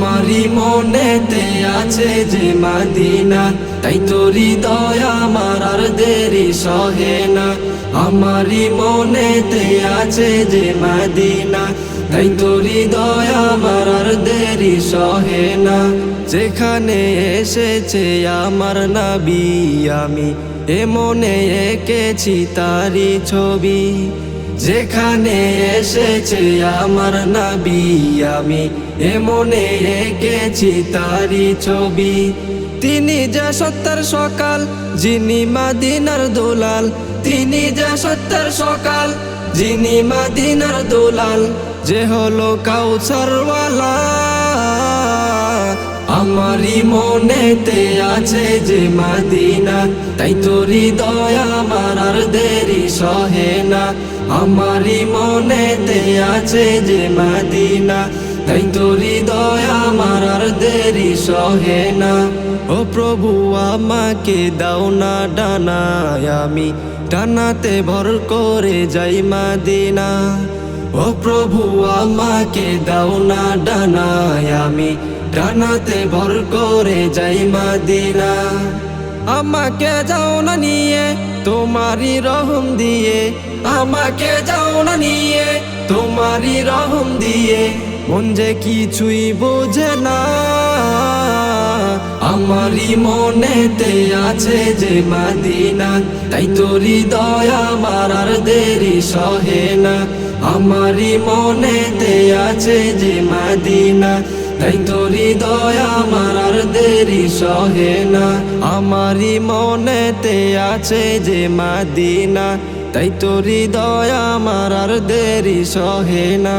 আমারই মনেতে আছে যে মাদিনা, তাই তোরি দয়া আমার আর দেরি সহে না। আমারই মনেতে আছে যে মাদিনা, তাই তোরি দয়া আমার আর দেরি সহে না। যেখানে এসেছে আমার নাবি আমি, এ মনে এঁকেছি তারি ছবি। যেখানে এসেছে আমার নাবি, আমি এ মনে এঁকেছি তারি ছবি। তিনি যে সত্তর সকাল, যিনি মাদিনার দোলাল। তিনি যে সত্তর সকাল, যিনি মাদিনার দোলাল। যে হলো কাউসারওয়ালা আমারই মনেতে আছে যে মাদিনা। তাই তোরি দয়া আমার আর দেরি সহে না। আমারই মনেতে আছে যে মাদিনা। তাই তোরি দয়া আমার আর দেরি সহে না। ও প্রভু, আমাকে দাও না ডানায় আমি। ডানাতে ভর করে যাই মাদিনা। ও প্রভু, আমাকে দাও না ডানায় আমি। ডানাতে ভর করে যাই মাদিনা। আমাকে যাও না নিয়ে, তোমারই রহম দিয়ে। আমাকে যাও না নিয়ে, তোমারই রহম দিয়ে। মন যে কিছুই বোঝে না, আমারই মনেতে আছে যে মাদিনা। তাই তোরি দয়া মারার দেরি সহে না। আমারই মনেতে আছে যে মাদিনা। তাই তোরি দয়া আমার আর দেরি সহে না। আমারই মনেতে আছে যে মাদিনা। তাই তোরি দয়া আমার আর দেরি সহে না।